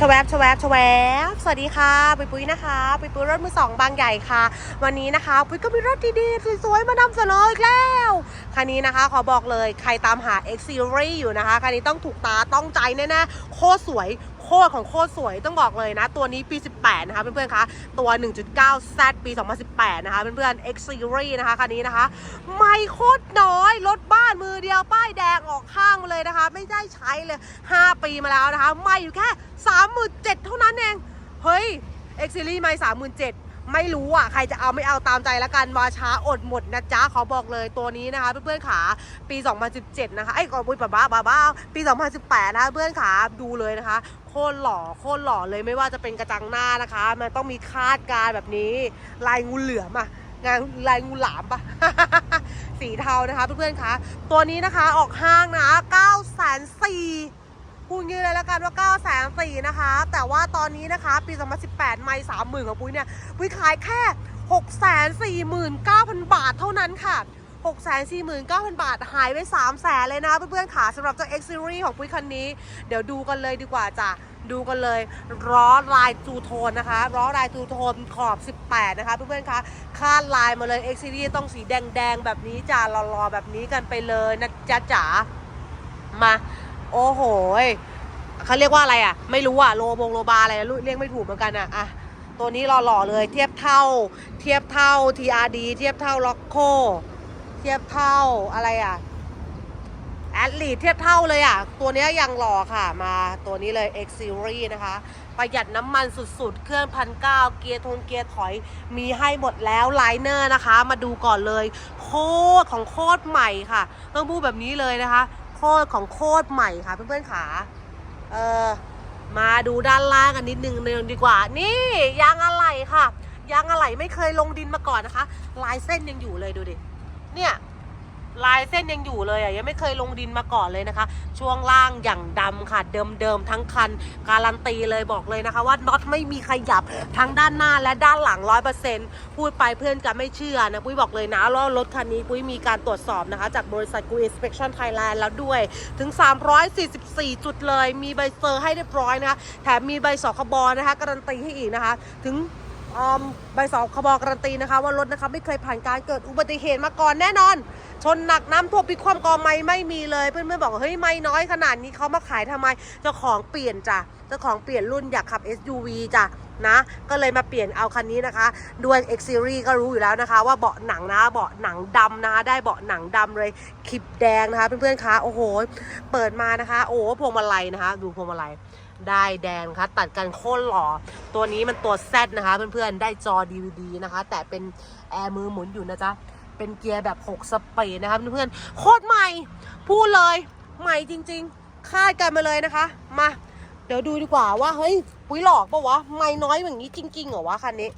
ชวบชวบชวบสวัสดีค่ะ ปุยปุ้ยนะคะปุยปุ้ยรถมือสองบางใหญ่ค่ะ วันนี้นะคะ ปุ้ยก็มีรถดีๆสวยๆมานำเสนออีกแล้วคันนี้นะคะ ขอบอกเลยใครตามหา X Series อยู่นะคะคันนี้ต้องถูกตาต้องใจแน่ๆโคตรสวย โคตรของโคตรสวยต้องบอกเลยนะ ตัวนี้ปี 18 นะคะเพื่อนๆคะตัว 1.9 Z ปี 2018 นะคะเพื่อนๆ X Series นะคะคันนี้นะคะ ไม่โคตรน้อยรถบ้านมือเดียวป้ายแดงออกข้างมาเลยนะคะ ไม่ได้ใช้เลย 5 ปีมาแล้วนะคะ ไม่อยู่แค่ 37,000เท่านั้นเอง เฮ้ย X Series ไม่37,000 ไม่รู้อะใครจะเอาไม่เอาตามใจละกันวาช้าอดหมดนะจ๊ะขอบอกเลยตัวนี้นะคะเพื่อนๆขาปี 2017 นะคะไอ้กอนปุยบ้าบ้าบ้าปี 2018 นะคะเพื่อนขาดูเลยนะคะโคตรหล่อโคตรหล่อเลยไม่ว่าจะเป็นกระจังหน้านะคะ มันต้องมีคาดการแบบนี้ ลายงูเหลือมอะงานลายงูหลามปะสีเทานะคะเพื่อนๆคะตัวนี้นะคะออกห้างนะ9แสนสี่ พูดงี้เลยแล้วกันว่า9แสนสี่นะคะ แต่ว่าตอนนี้นะคะ ปี 2018 ไม่สามหมื่นของปุ้ยเนี่ยปุ้ยขายแค่6แสนสี่หมื่นเก้าพันบาทเท่านั้นค่ะ6แสนสี่หมื่นเก้าพันบาทหายไป 3 แสนเลยนะเพื่อนๆค่ะสำหรับเจ้า X Series ของปุ้ยคันนี้ เดี๋ยวดูกันเลยดีกว่าจ้ะดูกันเลยล้อลายจูโทนนะคะล้อลายจูโทนขอบ 18 นะคะเพื่อนๆคะคาดลายมาเลย X Series ต้องสีแดงๆ แบบนี้จ้ารอๆแบบนี้กันไปเลยนะจ๊ะจ๋ามา โอ้โหเขาเรียกว่าอะไรอะ ไม่รู้อะโลบงโลบาอะไรเรียกไม่ถูกเหมือนกันอะอะตัวนี้หล่อๆเลย เทียบเท่า เทียบเท่า TRD เทียบเท่าล็อกโคเทียบเท่าอะไรอะแอดลีเทียบเท่าเลยอะ ตัวนี้ยังหล่อค่ะ มาตัวนี้เลย X Series นะคะ ประหยัดน้ำมันสุดๆ เครื่องพันเก้าเกียร์ทงเกียร์ถอย มีให้หมดแล้วไลเนอร์นะคะ มาดูก่อนเลย โคตรของโคตรใหม่ค่ะ ต้องพูดแบบนี้เลยนะคะ ตรของโคตรใหม่ค่ะเพื่อนๆขาเออมาดูด้านล่างกันนิดนึงนึงดีกว่า นี่ยางอะไหล่ค่ะ ยางอะไหล่ไม่เคยลงดินมาก่อนนะคะ ลายเส้นยังอยู่เลยดูดิ เนี่ย ลายเส้นยังอยู่เลยอะยังไม่เคยลงดินมาก่อนเลยนะคะ ช่วงล่างอย่างดำค่ะเดิมๆทั้งคัน การันตีเลยบอกเลยนะคะ ว่าน็อตไม่มีขยับทั้งด้านหน้าและด้านหลังร้อยเปอร์เซ็นต์พูดไปเพื่อนจะไม่เชื่อนะปุ้ยบอกเลยนะว่ารถคันนี้ปุ้ยมีการตรวจสอบนะคะ จากบริษัทกู Inspection Thailand แล้วด้วยถึง 344 จุดเลย มีใบเซอร์ให้เรียบร้อยนะคะแถมมีใบสคบนะคะการันตีให้อีกนะคะ ถึง ใบสอบขบอกการันตีนะคะ ว่ารถนะคะไม่เคยผ่านการเกิดอุบัติเหตุมาก่อนแน่นอน ชนหนักน้ำท่วมพิความกอไม่ไม่มีเลยเพื่อนๆบอกเฮ้ยไม่น้อยขนาดนี้เขามาขายทำไมเจ้าของเปลี่ยนจ้ะเจ้าของเปลี่ยนรุ่นอยากขับ SUV จ้ะ นะ ก็เลยมาเปลี่ยนเอาคันนี้นะคะด้วย X Series ก็รู้อยู่แล้วนะคะ ว่าเบาะหนังนะเบาะหนังดำนะคะ ได้เบาะหนังดำเลยคลิปแดงนะคะเพื่อนๆคะโอ้โห เปิดมานะคะ โอ้พวงมาลัยนะคะ ดูพวงมาลัยได้แดงะคะตัดกันโคตรหล่อ ตัวนี้มันตัว Z นะคะ เพื่อนๆ ได้จอ DVD นะคะ แต่เป็นแอร์มือหมุนอยู่นะจ๊ะ เป็นเกียร์แบบ 6 สปีดนะคะเพื่อนๆ โคตรใหม่ พูดเลย ใหม่จริงๆ คาดกันมาเลยนะคะ มา เดี๋ยวดูดีกว่าว่าเฮ้ยปุ้ยหลอกปะวะไม่น้อยอย่างนี้จริงๆเหรอวะคันนี้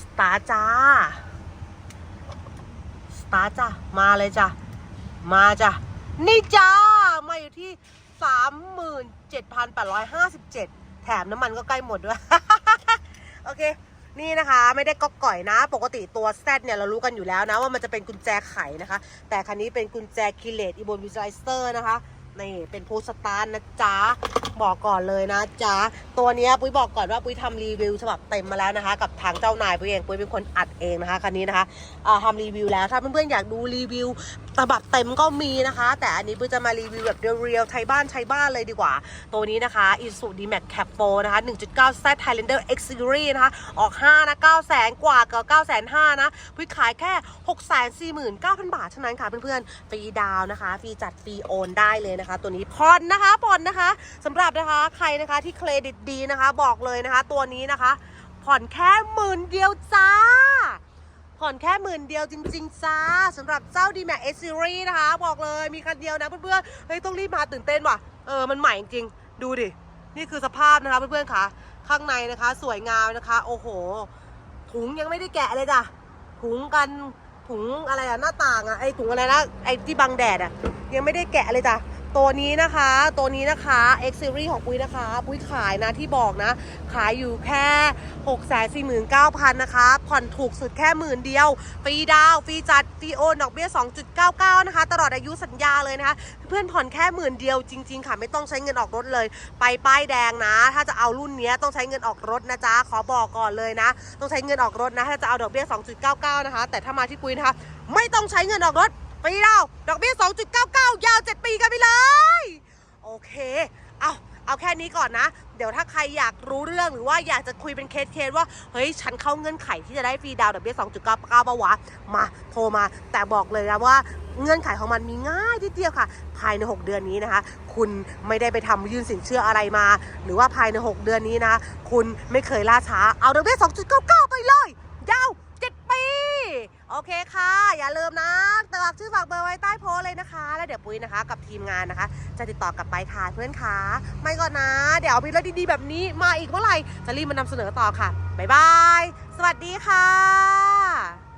สตาร์จ้า สตาร์จ้ามาเลยจ้ะมาจ้ะนี่จ้ามาอยู่ที่37,857แปดร้อยห้าสิบเจ็ดแถมน้ำมันก็ใกล้หมดด้วย โอเค นี่นะคะ ไม่ได้ก๊อกก่อยนะ ปกติตัว Z เนี่ยเรารู้กันอยู่แล้วนะว่ามันจะเป็นกุญแจไขนะคะ แต่คันนี้เป็นกุญแจคิเลตอีโบนวิจไลเซอร์นะคะ นี่เป็นพูสตาร์นะจ๊ะ บอกก่อนเลยนะจ๊ะ ตัวนี้ปุ้ยบอกก่อนว่าปุ้ยทำรีวิวฉบับเต็มมาแล้วนะคะ กับทางเจ้านายปุ้ยเองปุ้ยเป็นคนอัดเองนะคะคันนี้นะคะอ่าทำรีวิวแล้วถ้าเพื่อนๆอยากดูรีวิวฉบับเต็มก็มีนะคะ แต่อันนี้ปุ้ยจะมารีวิวแบบเรียวๆไทยบ้านไทยบ้านเลยดีกว่า ตัวนี้นะคะ Isuzu D-Max Cap 4นะคะ 1.9 Z Highlander X Series นะคะ ออก 5 นะ9แสนกว่ากับ9แสน5นะปุ้ยขายแค่ 6 4 9 0 0 0 บาทเท่านั้นค่ะเพื่อนๆฟรีดาวน์นะคะฟรีจัดฟรีโอนได้เลยนะคะ ตัวนี้ผ่อนนะคะผ่อนนะคะสำหรับนะคะใครนะคะที่เครดิตดีนะคะ บอกเลยนะคะ ตัวนี้นะคะ ผ่อนแค่หมื่นเดียวจ้า ผ่อนแค่หมื่นเดียวจริง ๆ จ้าสำหรับเจ้า d m a x S Series นะคะ บอกเลยมีคันเดียวนะเพื่อนๆเฮ้ยต้องรีบมาตื่นเต้นว่ะเออมันใหม่จริงดูดิ นี่คือสภาพนะคะเพื่อนๆค่ะ ข้างในนะคะ สวยงามนะคะ โอ้โห ถุงยังไม่ได้แกะเลยจ้ะถุงกันถุงอะไรอะหน้าต่างอะไอถุงอะไรนะไอที่บังแดดอะยังไม่ได้แกะเลยจ้ะ ตัวนี้นะคะ ตัวนี้นะคะ X Series ของปุ้ยนะคะ ปุ้ยขายนะที่บอกนะ ขายอยู่แค่ 6 4 9 0 0 0 นะคะ ผ่อนถูกสุดแค่หมื่นเดียว ฟรีดาวฟรีจัดฟรีโอนดอกเบี้ย 2.99 นะคะ ตลอดอายุสัญญาเลยนะคะ เพื่อนผ่อนแค่หมื่นเดียวจริง ๆ ค่ะ ไม่ต้องใช้เงินออกรถเลย ไปป้ายแดงนะ ถ้าจะเอารุ่นนี้ต้องใช้เงินออกรถนะจ๊ะ ขอบอกก่อนเลยนะ ต้องใช้เงินออกรถนะ ถ้าจะเอาดอกเบี้ย 2.99 นะคะ แต่ถ้ามาที่ปุ้ยนะคะ ไม่ต้องใช้เงินออกรถ ฟรีดาวดอกเบี้ย 2.99 ยาว 7 ปีกันไปเลย โอเค เอาเอาแค่นี้ก่อนนะ เดี๋ยวถ้าใครอยากรู้เรื่องหรือว่าอยากจะคุยเป็นเคสเคสว่า เฮ้ย ฉันเข้าเงื่อนไขที่จะได้ฟรีดาวดอกเบี้ย 2.99ปะวะ มาโทรมา แต่บอกเลยนะว่าเงื่อนไขของมันมีง่ายทีเดียวค่ะ ภายใน 6 เดือนนี้นะคะ คุณไม่ได้ไปทำยื่นสินเชื่ออะไรมา หรือว่าภายใน 6 เดือนนี้นะ คุณไม่เคยล่าช้า เอาดอกเบี้ย 2.99 ไปเลย ยาว 7 ปี โอเคค่ะ อย่าลืมนะากชื่อฝากเบอร์ไว้ใต้โพสเลยนะคะ แล้วเดี๋ยวปุ้ยนะคะ กับทีมงานนะคะ จะติดต่อกลับไปค่ะเพื่อนคะไม่ก่อนนะ เดี๋ยวมีเรื่องดีๆแบบนี้มาอีกเมื่อไหร่จะรีบมานำเสนอต่อค่ะบ๊ายบายสวัสดีค่ะ